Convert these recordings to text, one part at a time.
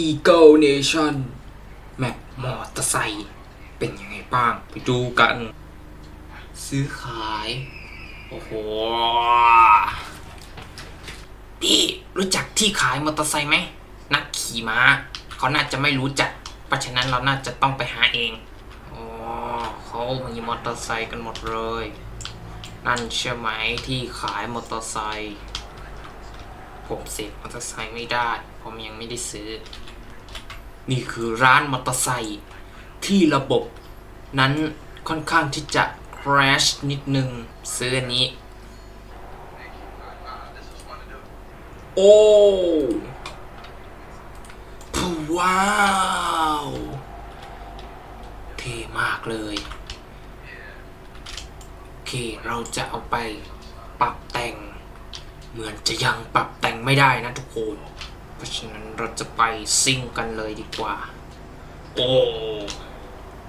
Eagle Nation แมปมอเตอร์ไซค์เป็นยังไงบ้าง ไปดูกัน ซื้อขาย โอ้โห พี่รู้จักที่ขายมอเตอร์ไซค์ไหม นักขี่ม้า เขาน่าจะไม่รู้จัก เพราะฉะนั้นเราน่าจะต้องไปหาเองอ๋อเขามีมอเตอร์ไซค์กันหมดเลย นั่นใช่ไหมที่ขายมอเตอร์ไซค์ ผมเสกมอเตอร์ไซค์ไม่ได้ ผมยังไม่ได้ซื้อ นี่คือร้านมอเตอร์ไซค์ที่ระบบนั้นค่อนข้างที่จะ crash นิดนึง ซื้ออันนี้ โอ้ว้าว เท่มากเลย โอเค เราจะเอาไป เหมือนจะยังปรับแต่งไม่ได้นะทุกคน เพราะฉะนั้นเราจะไปซิ่งกันเลยดีกว่า โอ้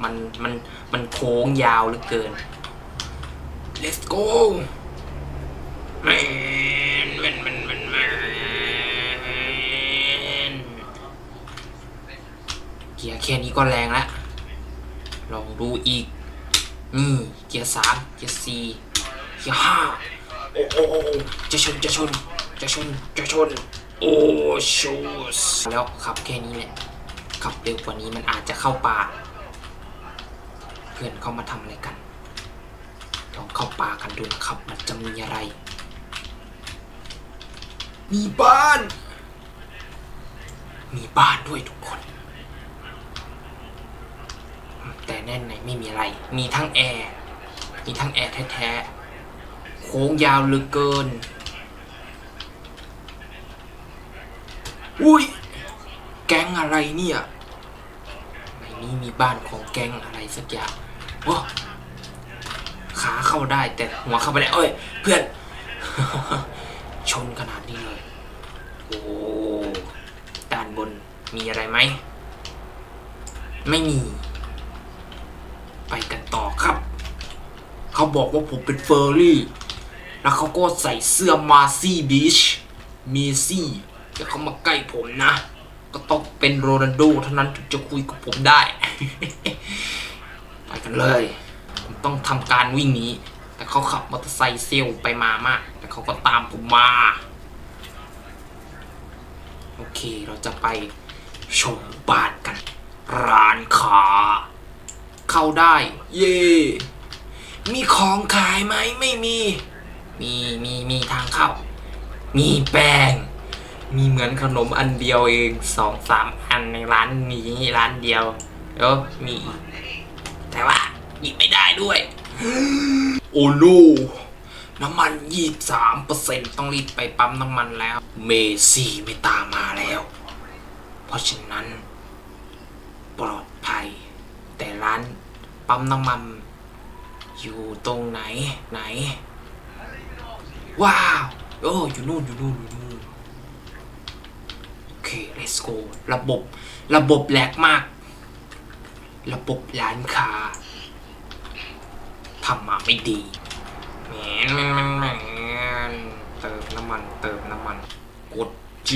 มันมันมันโค้งยาวเหลือเกิน let's go แมนแมนแมนแมนแมนเกียร์แค่นี้ก็แรงแล้ว ลองดูอีก นี่ เกียร์สามเกียร์สี่เกียร์ห้า โอ้โอ้โอ้จะชนจะชนจะชนจะชน โอ้ชูสแล้วขับแค่นี้แหละขับเร็วกว่านี้มันอาจจะเข้าป่า เพื่อนเขามาทำอะไรกันลองเข้าป่ากันดูนะครับ มันจะมีอะไร มีบ้าน มีบ้านด้วยทุกคน แต่แน่นไหนไม่มีอะไร มีทั้งแอร์ มีทั้งแอร์แท้ๆ ค้งยาวเหลือเกิน อุ้ย แก๊งอะไรเนี่ยในนี้มีบ้านของแก๊งอะไรสักอย่างว้าขาเข้าได้แต่หัวเข้าไปได้เอ้ย เพื่อน ชนขนาดนี้เลย โอ้ด้านบนมีอะไรไหม ไม่มี ไปกันต่อครับ เขาบอกว่าผมเป็นเฟอร์รี่ แล้วเขาก็ใส่เสื้อมาซี่บีชเมซี่จะเขามาใกล้ผมนะ ก็ต้องเป็นโรนัลโดเท่านั้นถึงจะคุยกับผมได้ ไปกันเลย ผมต้องทำการวิ่งหนีแต่เขาขับมอเตอร์ไซค์เซลไปมามาก แต่เขาก็ตามผมมา โอเคเราจะไปชมบ้านกัน ร้านค้าเข้าได้ เย่มีของขายไหมไม่มี มีมีมีทางเข้า มีแป้ง มีเหมือนขนมอันเดียวเองสองสามอันในร้านนี้ร้านเดียวแล้วมีอีกแต่ว่าหยิบไม่ได้ด้วย โอ้โนน้ำมันยี่สามเปอร์เซ็นต้องรีบไปปั๊มน้ำมันแล้ว เมซี่ไม่ตามมาแล้ว เพราะฉะนั้น ปลอดภัย แต่ร้านปั๊มน้ำมัน อยู่ตรงไหนไหน ว้าว โอ้อยู่นู่นอยู่นู่นอยู่นู่นโอเค let's go ระบบ ระบบแหลกมาก ระบบร้านค้าทำมาไม่ดีแหมนแมแมนแมเติมน้ำมัน เติมน้ำมัน กด G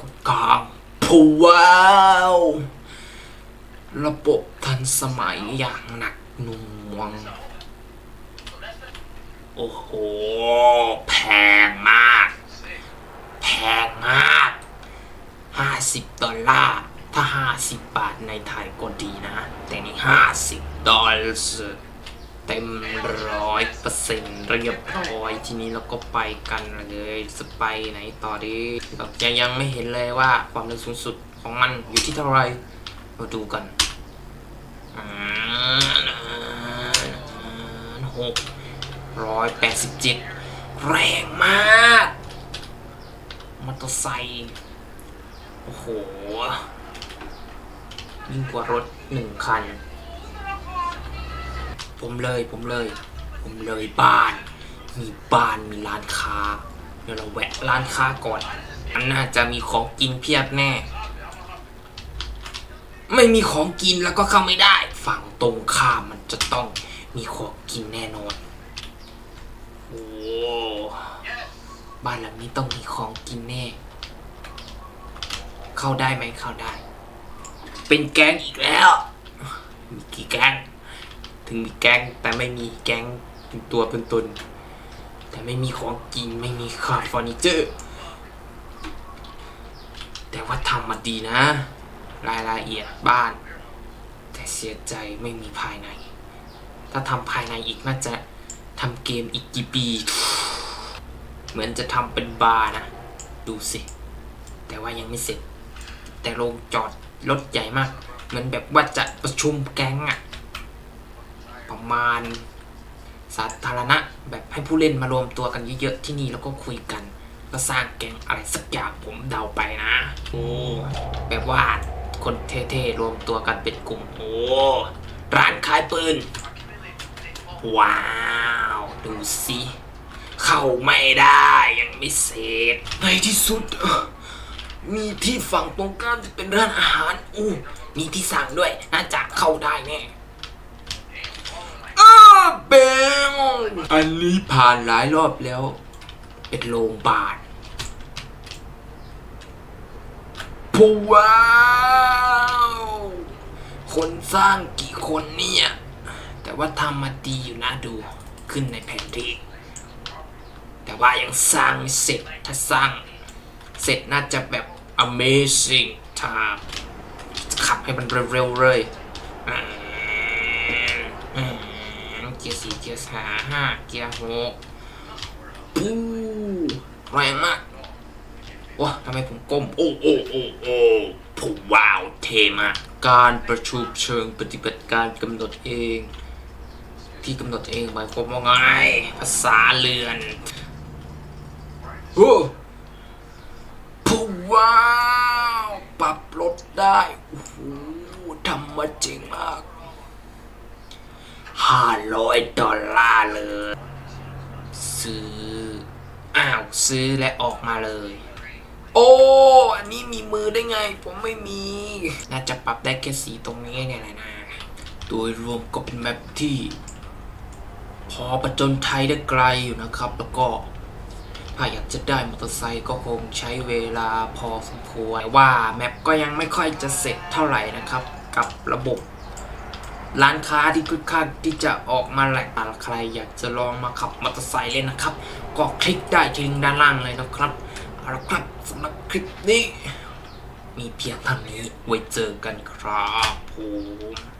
กดกลางผูว้าวระบบทันสมัยอย่างหนักหน่วง โอ้โห แพงมาก แพงมากห้าสิบดอลลาร์ ถ้าห้าสิบบาทในไทยก็ดีนะ แต่นี่ห้าสิบดอลลาร์เต็มร้อยเปอร์เซ็นต์เรียบร้อยทีนี้เราก็ไปกันเลยสไปไหนต่อดีแบบยังยังไม่เห็นเลยว่าความเร็วสูงสุดของมันอยู่ที่เท่าไหรมาดูกันอ่าหก ร้อยแปดสิบเจ็ดแรงมาก มอเตอร์ไซค์โอ้โหยิ่งกว่ารถหนึ่งคัน ผมเลยผมเลย ผมเลยบ้าน มีบ้านมีร้านค้า เดี๋ยวเราแวะร้านค้าก่อนมันน่าจะมีของกินเพียบแน่ ไม่มีของกินแล้วก็เข้าไม่ได้ ฝั่งตรงข้ามมันจะต้องมีของกินแน่นอน โอ้ บ้านหลังนี้ต้องมีของกินแน่ เข้าได้ไหมเข้าได้ เป็นแก๊งอีกแล้ว มีกี่แก๊ง ถึงมีแก๊งแต่ไม่มีแก๊งเป็นตัวเป็นตน แต่ไม่มีของกินไม่มีขาดเฟอร์นิเจอร์ แต่ว่าทำมาดีนะ รายละเอียดบ้าน แต่เสียใจไม่มีภายใน ถ้าทำภายในอีกน่าจะทำเกมอีกกี่ปี มือนจะทำเป็นบาร์นะ ดูสิ แต่ว่ายังไม่เสร็จ แต่โรงจอดรถใหญ่มาก เหมือนแบบว่าจะประชุมแก๊งอะประมาณสาธารณะแบบให้ผู้เล่นมารวมตัวกันเยอะๆที่นี่แล้วก็คุยกัน ก็สร้างแก๊งอะไรสักอย่างผมเดาไปนะ โอ้แบบว่าคนเท่ๆรวมตัวกันเป็นกลุ่ม โอ้ร้านขายปืน ว้าว ดูสิ เข้าไม่ได้ยังไม่เสร็จในที่สุด มีที่ฝั่งตรงข้ามจะเป็นร้านอาหารอู้มีที่สั่งด้วยน่าจะเข้าได้แน่อ้าเบลอันนี้ผ่านหลายรอบแล้ว เป็นโรงพยาบาลผู้ว้าวคนสร้างกี่คนเนี่ย แต่ว่าทำมาดีอยู่นะดูขึ้นในแผนที่ แต่ว่ายังสร้างไม่เสร็จถ้าสร้าง เสร็จน่าจะแบบ amazing ถ้าขับให้มันเร็วๆเลยเกียร์สี่เกียร์ห้าห้าเกียร์หกปูแรงมากว้าทำไมผมก้ม โอ้โอ้โอ้โอ้ผมว้าวเทมากการประชุมเชิงปฏิบัติการกำหนดเอง ที่กำหนดเองหมายความว่าไงภาษาเรือน โอ้ผู้ว้าวปรับลดได้โอ้โหทำมาจริงมากห้าร้อยดอลลาร์เลย ซื้อ อ้าว ซื้อและออกมาเลย โอ้ อันนี้มีมือได้ไง ผมไม่มี น่าจะปรับได้แค่สีตรงนี้เนี่ยแหละนะ โดยรวมก็เป็นแมปที่ พอประจนไทยได้ไกลอยู่นะครับ แล้วก็ ถ้าอยากจะได้มอเตอร์ไซค์ก็คงใช้เวลาพอสมควรว่าแมปก็ยังไม่ค่อยจะเสร็จเท่าไหร่นะครับ กับระบบ ร้านค้าที่คึกคักที่จะออกมาแหละแต่ใคร อยากจะลองมาขับมอเตอร์ไซค์เล่นนะครับ ก็คลิกได้ที่ลิงก์ด้านล่างเลยนะครับเอาละครับสำหรับคลิปนี้ มีเพียงเท่านี้ไว้เจอกันครับผม